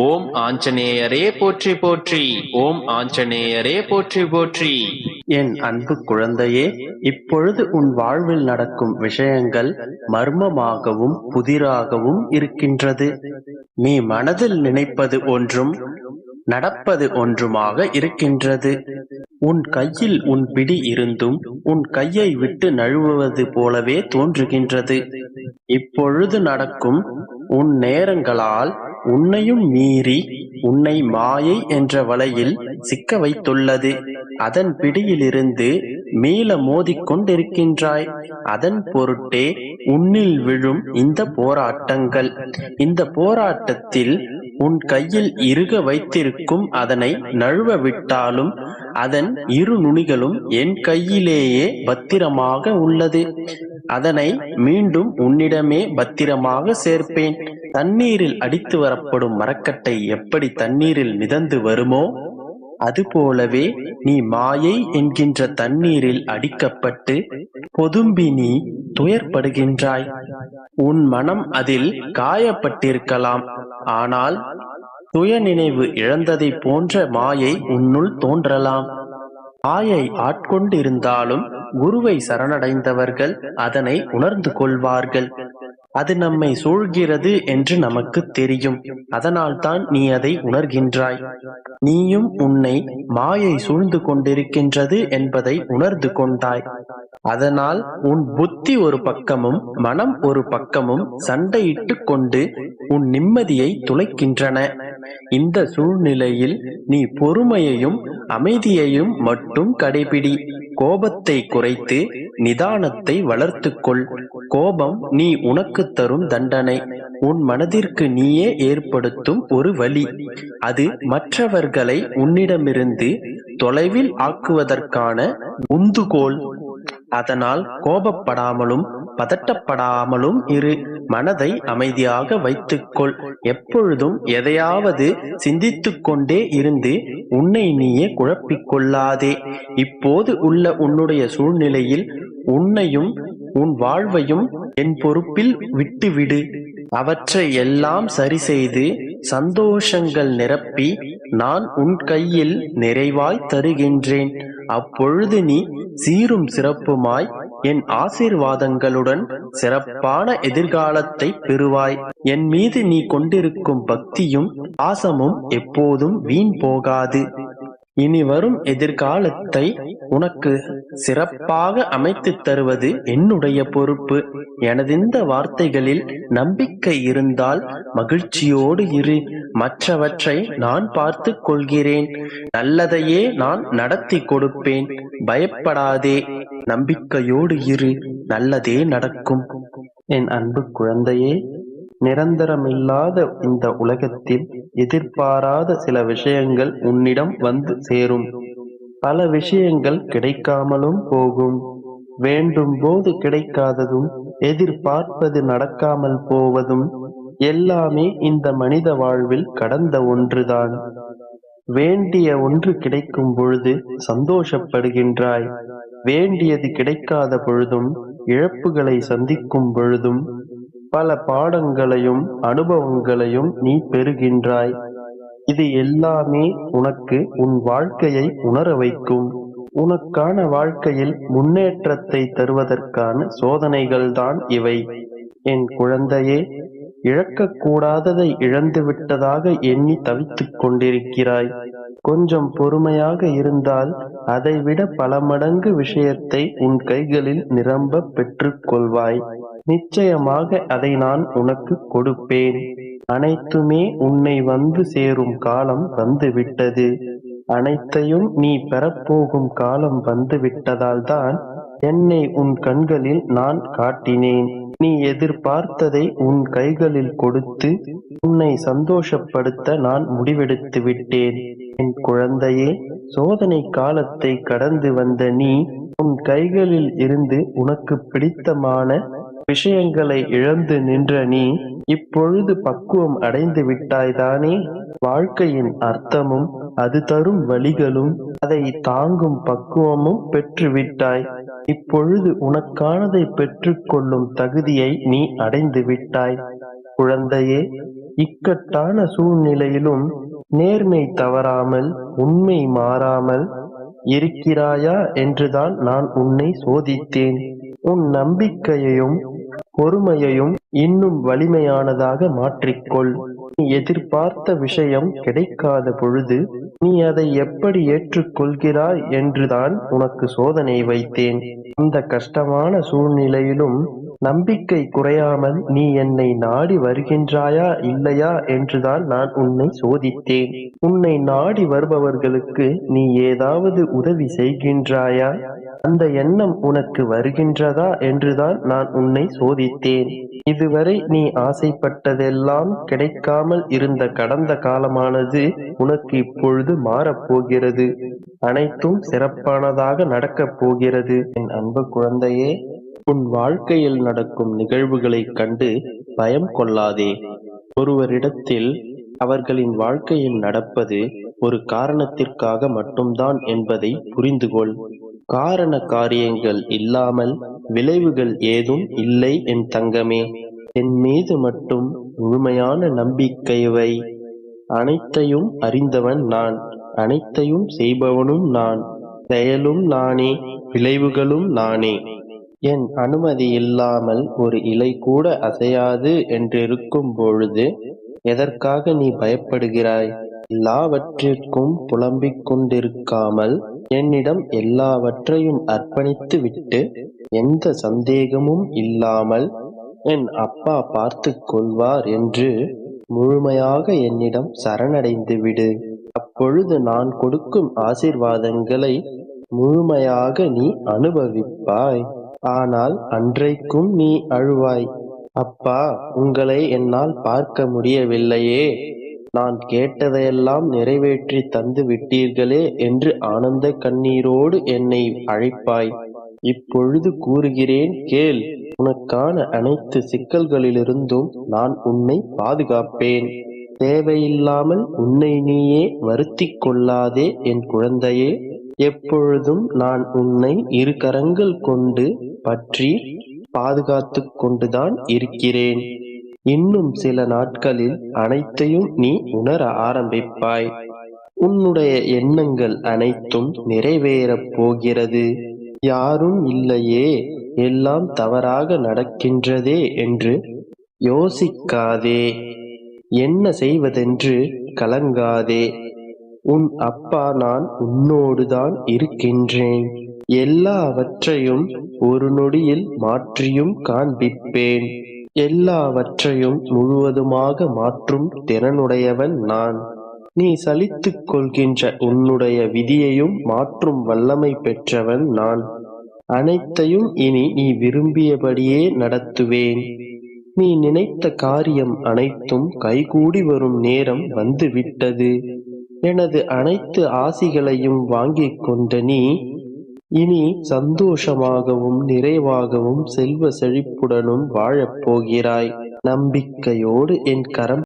ஓம் ஆஞ்சநேயரே போற்றி போற்றி. ஓம் ஆஞ்சநேயரே போற்றி போற்றி. என் அன்பு குழந்தையே இப்பொழுது உன் வாழ்வில் நடக்கும் விஷயங்கள் மர்மமாகவும் புதிராகவும் இருக்கின்றது. நீ மனதில் நினைப்பது ஒன்றும் நடப்பது ஒன்றுமாக இருக்கின்றது. உன் கையில் உன் பிடி இருந்தும் உன் கையை விட்டு நழுவுவது போலவே தோன்றுகின்றது. இப்பொழுது நடக்கும் உன் நேரங்களால் உன்னையும் மீறி உன்னை மாயை என்ற வலையில் சிக்க வைத்துள்ளது. அதன் பிடியிலிருந்து மீள மோதிக்கொண்டிருக்கின்றாய் அதன் பொருட்டே உன்னில் விழும் இந்த போராட்டங்கள். இந்த போராட்டத்தில் உன் கையில் இறுக வைத்திருக்கும் அதனை நழுவ விட்டாலும் அதன் இரு நுனிகளும் என் கையிலேயே பத்திரமாக உள்ளது. அதனை மீண்டும் உன்னிடமே பத்திரமாக சேர்ப்பேன். தண்ணீரில் அடித்து வரப்படும் மரக்கட்டை எப்படி தண்ணீரில் மிதந்து வருமோ அதுபோலவே நீ மாயை என்கின்ற தண்ணீரில் அடிக்கப்பட்டு பொதும்பி நீ துயர்படுகின்றாய். உன் மனம் அதில் காயப்பட்டிருக்கலாம். ஆனால் துய நினைவு இழந்ததைப் போன்ற மாயை உன்னுள் தோன்றலாம். மாயை ஆட்கொண்டிருந்தாலும் குருவை சரணடைந்தவர்கள் அதனை உணர்ந்து கொள்வார்கள். அது நம்மை சூழ்கிறது என்று நமக்கு தெரியும். அதனால்தான் நீ அதை உணர்கின்றாய். நீயும் உன்னை மாயை சூழ்ந்து கொண்டிருக்கின்றது என்பதை உணர்ந்து கொண்டாய். அதனால் உன் புத்தி ஒரு பக்கமும் மனம் ஒரு பக்கமும் சண்டையிட்டு கொண்டு உன் நிம்மதியை துளைக்கின்றன. இந்த சூழ்நிலையில் நீ பொறுமையையும் அமைதியையும் மட்டும் கடைபிடி. கோபத்தை குறைத்து நிதானத்தை வளர்த்துக்கொள். கோபம் நீ உனக்கு தரும் தண்டனை. உன் மனதிற்கு நீயே ஏற்படுத்தும் ஒரு வழி. அது மற்றவர்களை உன்னிடமிருந்து தொலைவில் ஆக்குவதற்கான உந்துகோல் அதனால் கோபப்படாமலும் பதட்டப்படாமலும் இரு. மனதை அமைதியாக வைத்துக்கொள். எப்பொழுதும் எதையாவது சிந்தித்துக் கொண்டே இருந்து உன்னை நீயே குழப்பிக் கொள்ளாதே இப்போது உள்ள உன்னுடைய சூழ்நிலையில் உன்னையும் உன் வாழ்வையும் என் பொறுப்பில் விட்டுவிடு. அவற்றை எல்லாம் சரி செய்து சந்தோஷங்கள் நிரப்பி நான் உன் கையில் நிறைவாய் தருகின்றேன். அப்பொழுது நீ சீரும் சிறப்புமாய் என் ஆசீர்வாதங்களுடன் சிறப்பான எதிர்காலத்தை பெறுவாய். என் மீது நீ கொண்டிருக்கும் பக்தியும் பாசமும் எப்போதும் வீண் போகாது. இனி வரும் எதிர்காலத்தை உனக்கு சிறப்பாக அமைத்து தருவது என்னுடைய பொறுப்பு. எனதிந்த வார்த்தைகளில் நம்பிக்கை இருந்தால் மகிழ்ச்சியோடு இரு. மற்றவற்றை நான் பார்த்து கொள்கிறேன். நல்லதையே நான் நடத்தி கொடுப்பேன். பயப்படாதே. நம்பிக்கையோடு இரு. நல்லதே நடக்கும். என் அன்பு குழந்தையே நிரந்தரமில்லாத இந்த உலகத்தில் எதிர்பாராத சில விஷயங்கள் உன்னிடம் வந்து சேரும். பல விஷயங்கள் கிடைக்காமலும் போகும். வேண்டும் போது கிடைக்காததும் எதிர்பார்ப்பது நடக்காமல் போவதும் எல்லாமே இந்த மனித வாழ்வில் கடந்த ஒன்றுதான். வேண்டிய ஒன்று கிடைக்கும் பொழுது சந்தோஷப்படுகின்றாய். வேண்டியது கிடைக்காத பொழுதும் இழப்புகளை சந்திக்கும் பொழுதும் பல பாடங்களையும் அனுபவங்களையும் நீ பெறுகின்றாய். இது எல்லாமே உனக்கு உன் வாழ்க்கையை உணர வைக்கும். உனக்கான வாழ்க்கையில் முன்னேற்றத்தை தருவதற்கான சோதனைகள்தான் இவை. என் குழந்தையே இழக்கக்கூடாததை இழந்து விட்டதாக எண்ணி தவித்துக் கொண்டிருக்கிறாய். கொஞ்சம் பொறுமையாக இருந்தால் அதைவிட பல மடங்கு விஷயத்தை உன் கைகளில் நிரம்ப பெற்றுக் கொள்வாய். நிச்சயமாக அதை நான் உனக்கு கொடுப்பேன். அனைத்துமே உன்னை வந்து சேரும் காலம் வந்துவிட்டது. அனைத்தையும் நீ பெறப்போகும் காலம் வந்துவிட்டதால் தான் என்னை உன் கண்களில் நான் காட்டினேன். நீ எதிர்பார்த்ததை உன் கைகளில் கொடுத்து உன்னை சந்தோஷப்படுத்த நான் முடிவெடுத்து விட்டேன். என் குழந்தையே சோதனை காலத்தை கடந்து வந்த நீ உன் கைகளில் இருந்து உனக்கு பிடித்தமான விஷயங்களை இழந்து நின்ற நீ இப்பொழுது பக்குவம் அடைந்து விட்டாய்தானே? வாழ்க்கையின் அர்த்தமும் அது தரும் வழிகளும் அதை தாங்கும் பக்குவமும் பெற்றுவிட்டாய். இப்பொழுது உனக்கானதை பெற்றுக்கொள்ளும் தகுதியை நீ அடைந்து விட்டாய். குழந்தையே இக்கட்டான சூழ்நிலையிலும் நேர்மை தவறாமல் உண்மை மாறாமல் இருக்கிறாயா என்றுதான் நான் உன்னை சோதித்தேன். உன் நம்பிக்கையையும் பொறுமையையும் இன்னும் வலிமையானதாக மாற்றிக்கொள். நீ எதிர்பார்த்த விஷயம் கிடைக்காத பொழுது நீ அதை எப்படி ஏற்றுக்கொள்கிறாய் என்றுதான் உனக்கு சோதனை வைத்தேன். இந்த கஷ்டமான சூழ்நிலையிலும் நம்பிக்கை குறையாமல் நீ என்னை நாடி வருகின்றாயா இல்லையா என்றுதான் நான் உன்னை சோதித்தேன். உன்னை நாடி வருபவர்களுக்கு நீ ஏதாவது உதவி செய்கின்றாயா? அந்த எண்ணம் உனக்கு வருகின்றதா என்றுதான் நான் உன்னை சோதித்தேன். இதுவரை நீ ஆசைப்பட்டதெல்லாம் கிடைக்காமல் இருந்த கடந்த காலமானது உனக்கு இப்பொழுது மாறப்போகிறது. அனைத்தும் சிறப்பானதாக நடக்கப் போகிறது. என் அன்பு குழந்தையே உன் வாழ்க்கையில் நடக்கும் நிகழ்வுகளைக் கண்டு பயம் கொள்ளாதே. ஒருவரிடத்தில் அவர்களின் வாழ்க்கையில் நடப்பது ஒரு காரணத்திற்காக மட்டும்தான் என்பதை புரிந்து கொள் காரண காரியங்கள் இல்லாமல் விளைவுகள் ஏதும் இல்லை என் தங்கமே. என் மீது மட்டும் முழுமையான நம்பிக்கைவை அனைத்தையும் அறிந்தவன் நான் அனைத்தையும் செய்பவனும் நான். செயலும் நானே விளைவுகளும் நானே. என் அனுமதி இல்லாமல் ஒரு இலை கூட அசையாது என்றிருக்கும் பொழுது எதற்காக நீ பயப்படுகிறாய்? எல்லாவற்றிற்கும் புலம்பிக் கொண்டிருக்காமல் என்னிடம் எல்லாவற்றையும் அர்ப்பணித்து விட்டு எந்த சந்தேகமும் இல்லாமல் என் அப்பா பார்த்து கொள்வார் என்று முழுமையாக என்னிடம் சரணடைந்து விடு. அப்பொழுது நான் கொடுக்கும் ஆசிர்வாதங்களை முழுமையாக நீ அனுபவிப்பாய். ஆனால் அன்றைக்கும் நீ அழுவாய். அப்பா உங்களை என்னால் பார்க்க முடியவில்லையே. நான் கேட்டதையெல்லாம் நிறைவேற்றி தந்து விட்டீர்களே என்று ஆனந்த கண்ணீரோடு என்னை அழைப்பாய். இப்பொழுது கூறுகிறேன் கேள் உனக்கான அனைத்து சிக்கல்களிலிருந்தும் நான் உன்னை பாதுகாப்பேன். தேவையில்லாமல் உன்னை நீயே வருத்திக் கொள்ளாதே என் குழந்தையே. எப்பொழுதும் நான் உன்னை இரு கரங்கள் கொண்டு பற்றி பாதுகாத்துக் கொண்டுதான் இருக்கிறேன். இன்னும் சில நாட்களில் அனைத்தையும் நீ உணர ஆரம்பிப்பாய். உன்னுடைய எண்ணங்கள் அனைத்தும் நிறைவேறப் போகிறது. யாரும் இல்லையே எல்லாம் தவறாக நடக்கின்றதே என்று யோசிக்காதே. என்ன செய்வதென்று கலங்காதே. உன் அப்பா நான் உன்னோடுதான் இருக்கின்றேன். எல்லாவற்றையும் ஒரு நொடியில் மாற்றியும் காண்பிப்பேன். எல்லாவற்றையும் முழுவதுமாக மாற்றும் திறனுடையவன் நான். நீ சலித்துக் கொள்கின்ற உன்னுடைய விதியையும் மாற்றும் வல்லமை பெற்றவன் நான். அனைத்தையும் இனி நீ விரும்பியபடியே நடத்துவேன். நீ நினைத்த காரியம் அனைத்தும் கைகூடி வரும் நேரம் வந்துவிட்டது. எனது அனைத்து ஆசிகளையும் வாங்கிக் கொண்ட நீ இனி சந்தோஷமாகவும் நிறைவாகவும் செல்வ செழிப்புடனும் வாழப் போகிறாய். நம்பிக்கையோடு என் கரம்